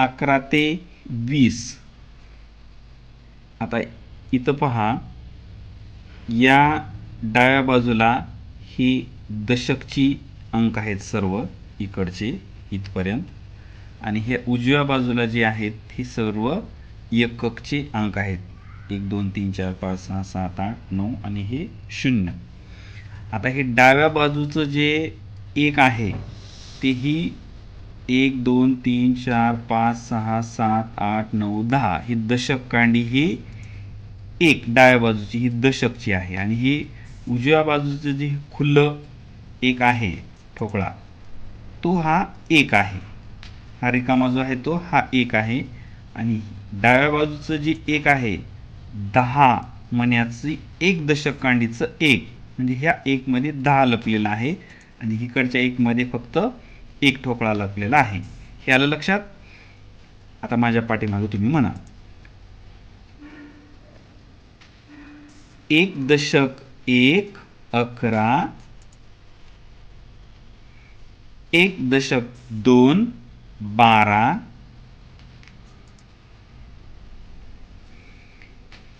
अकरा ते वीस. आता इथं पहा या डाव्या बाजूला ही दशकची अंक आहेत सर्व इकडचे इथपर्यंत. आणि हे उजव्या बाजूला जे आहेत ही सर्व एककचे अंक आहेत. एक दोन तीन चार पाच सहा सात आठ नऊ आणि हे शून्य. आता हे डाव्या बाजूचं जे एक आहे ते ही एक दोन तीन चार पाच सहा सात आठ नऊ दहा. ही दशक कांडी ही एक डाव्या बाजूची ही दशकची आहे. आणि ही उजव्या बाजूचं जे खुल्लं एक आहे ठोकळा तो हा एक आहे. हा रिकामा जो आहे तो हा एक आहे. आणि डाव्या बाजूचं जे एक आहे दहा मण्याची एक दशक कांडीचं एक. म्हणजे ह्या एकमध्ये दहा लपलेलं आहे. आणि इकडच्या एकमध्ये फक्त एक ठोकळा लपलेला आहे. हे आलं लक्षात? आता माझ्या पाठीमागे तुम्ही म्हणा. एक दशक एक अकरा एक दशक दोन बारा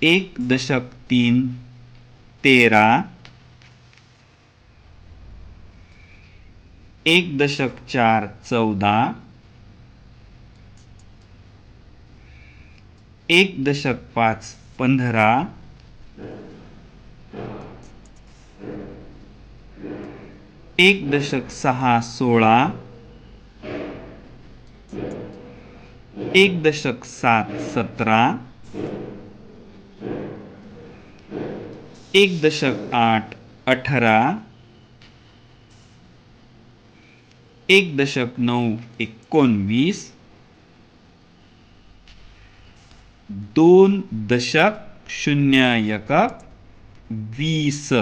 एक दशक तीन तेरा एक दशक चार चौदा. एक दशक पाच पंधरा. एक दशक सहा सोळा. एक दशक सात सतरा. एक दशक आठ अठरा. एक दशक नऊ एकोणवीस दोन दशक शून्य एका वीस.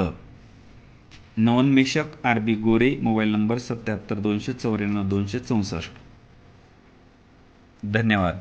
नवन्मेषक R B Gore mobile number सत्याहत्तर दोनशे चौऱ्याण्णव दोनशे चौसष्ट. धन्यवाद.